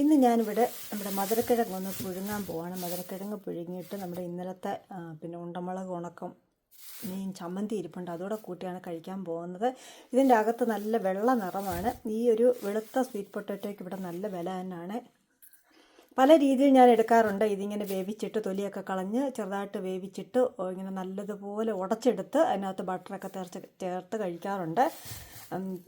ഇന്ന് ഞാനിവിടെ നമ്മുടെ മധുരക്കിഴങ്ങ് ഒന്ന് പുഴുങ്ങാൻ പോവാണ്. മധുരക്കിഴങ്ങ് പുഴുങ്ങിയിട്ട് നമ്മുടെ ഇന്നലത്തെ പിന്നെ ഉണ്ടമുളക് ഉണക്കം മീൻ ചമ്മന്തി ഇരിപ്പുണ്ട്. അതോടെ കൂട്ടിയാണ് കഴിക്കാൻ പോകുന്നത്. ഇതിന്റെ അകത്ത് നല്ല വെള്ള നിറമാണ്. ഈ ഒരു വെളുത്ത സ്വീറ്റ് പൊട്ടറ്റോയ്ക്ക് ഇവിടെ നല്ല വില തന്നെയാണ് പല രീതിയിൽ ഞാൻ എടുക്കാറുണ്ട്. ഇതിങ്ങനെ വേവിച്ചിട്ട് തൊലിയൊക്കെ കളഞ്ഞ് ചെറുതായിട്ട് വേവിച്ചിട്ട് ഇങ്ങനെ നല്ലതുപോലെ ഉടച്ചെടുത്ത് അതിനകത്ത് ബട്ടറൊക്കെ ചേർത്ത് ചേർത്ത് കഴിക്കാറുണ്ട്.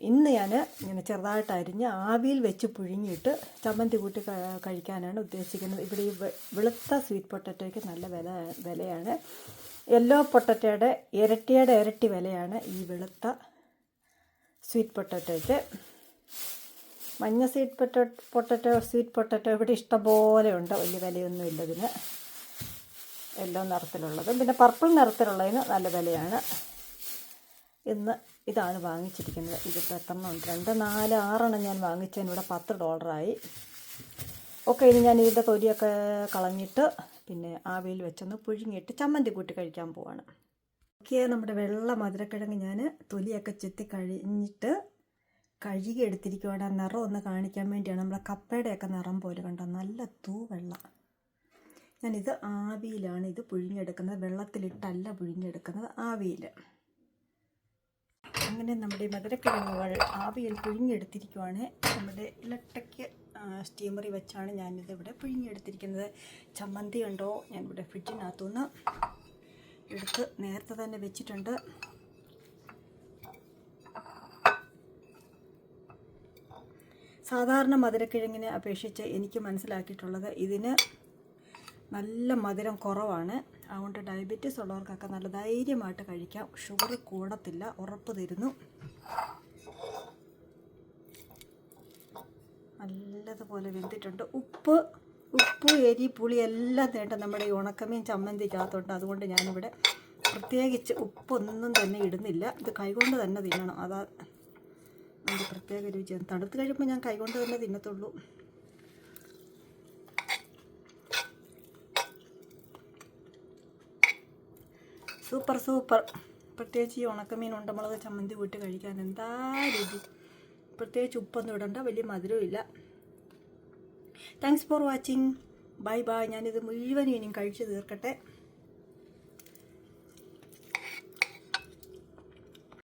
ഇന്ന് ഞാൻ ഇങ്ങനെ ചെറുതായിട്ട് അരിഞ്ഞ് ആവിയിൽ വെച്ച് പുഴുങ്ങിയിട്ട് ചമ്മന്തി കൂട്ടി കഴിക്കാനാണ് ഉദ്ദേശിക്കുന്നത്. ഇവിടെ ഈ വെളുത്ത സ്വീറ്റ് പൊട്ടറ്റോയ്ക്ക് നല്ല വില വിലയാണ്. യെല്ലോ പൊട്ടറ്റോയുടെ ഇരട്ടിയുടെ ഇരട്ടി വിലയാണ് ഈ വെളുത്ത സ്വീറ്റ് പൊട്ടറ്റോയ്ക്ക് മഞ്ഞ സ്വീറ്റ് പൊട്ടോ പൊട്ടറ്റോ സ്വീറ്റ് പൊട്ടറ്റോ ഇവിടെ ഇഷ്ടംപോലെ ഉണ്ട്. വലിയ വിലയൊന്നും ഇല്ല ഇതിന്. യെല്ലോ നിറത്തിലുള്ളത്. പിന്നെ പർപ്പിൾ നിറത്തിലുള്ളതിന് നല്ല വിലയാണ്. ഇന്ന് ഇതാണ് വാങ്ങിച്ചിരിക്കുന്നത്. ഇതിപ്പോൾ എത്രണ്ണം രണ്ട് നാല് ആറെണ്ണം ഞാൻ വാങ്ങിച്ചതിന് ഇവിടെ പത്ത് ഡോളറായി. ഓക്കെ ഇനി ഞാൻ ഇതിന്റെ തൊലിയൊക്കെ കളഞ്ഞിട്ട് പിന്നെ ആവിയിൽ വെച്ചൊന്ന് പുഴുങ്ങിയിട്ട് ചമ്മന്തി കൂട്ടി കഴിക്കാൻ പോവാണ്. ഓക്കെ നമ്മുടെ വെള്ള മധുരക്കിഴങ്ങ് ഞാൻ തൊലിയൊക്കെ ചെത്തി കഴിഞ്ഞിട്ട് കഴുകി എടുത്തിരിക്കുവാണ്. ആ നിറം ഒന്ന് കാണിക്കാൻ വേണ്ടിയാണ്. നമ്മളെ കപ്പയുടെയൊക്കെ നിറം പോലെ കണ്ടോ? നല്ല തൂ വെള്ള. ഞാനിത് ആവിയിലാണ് ഇത് പുഴുങ്ങിയെടുക്കുന്നത്. വെള്ളത്തിലിട്ടല്ല പുഴുങ്ങിയെടുക്കുന്നത്. ആവിയിൽ. അങ്ങനെ നമ്മുടെ മധുരക്കിഴങ്ങുകൾ ആവിയിൽ പുഴുങ്ങിയെടുത്തിരിക്കുവാണ്. നമ്മുടെ ഇലക്ട്രിക് സ്റ്റീമറി വെച്ചാണ് ഞാനിത് ഇവിടെ പുഴുങ്ങിയെടുത്തിരിക്കുന്നത്. ചമ്മന്തി ഉണ്ടോ? ഞാനിവിടെ ഫ്രിഡ്ജിനകത്തുനിന്ന് എടുത്ത് നേരത്തെ തന്നെ വെച്ചിട്ടുണ്ട്. സാധാരണ മധുരക്കിഴങ്ങിനെ അപേക്ഷിച്ച് എനിക്ക് മനസ്സിലാക്കിയിട്ടുള്ളത് ഇതിന് നല്ല മധുരം കുറവാണ്. അതുകൊണ്ട് ഡയബറ്റീസ് ഉള്ളവർക്കൊക്കെ നല്ല ധൈര്യമായിട്ട് കഴിക്കാം. ഷുഗർ കൂടത്തില്ല ഉറപ്പ് തരുന്നു. നല്ലതുപോലെ വെന്തിട്ടുണ്ട്. ഉപ്പ് ഉപ്പ് എരി പുളി എല്ലാം തേണ്ട നമ്മുടെ ഈ ഉണക്കമീൻ ചമ്മന്തിക്കകത്തുണ്ട്. അതുകൊണ്ട് ഞാനിവിടെ പ്രത്യേകിച്ച് ഉപ്പൊന്നും തന്നെ ഇടുന്നില്ല. ഇത് കൈകൊണ്ട് തന്നെ തിന്നണം. അതാ അതിന്റെ പ്രത്യേക രുചിയാണ് തണുത്ത് കഴിയുമ്പോൾ ഞാൻ കൈകൊണ്ട് തന്നെ തിന്നത്തുള്ളൂ. Super super. പ്രത്യേകിച്ച് ഈ ഉണക്കമീൻ ഉണ്ടമുളക് ചമ്മന്തി കൂട്ടി കഴിക്കാൻ എന്താ രുചി പ്രത്യേകിച്ച് ഉപ്പൊന്നും ഇടണ്ട വലിയ മധുരവും ഇല്ല. Thanks for watching bye bye ഞാനിത് മുഴുവനും ഇനിയും കഴിച്ചു തീർക്കട്ടെ.